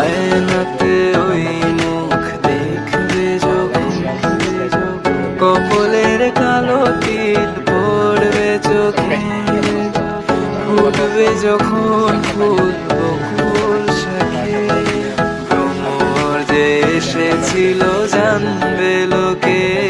আয়নাতে ওই মুখ দেখবে যখন কপলের কালো তিল পড়বে চোখে। ফুটবে যখন ফুল বকুল শাখে। ভ্রমর যে জানবে লোকে।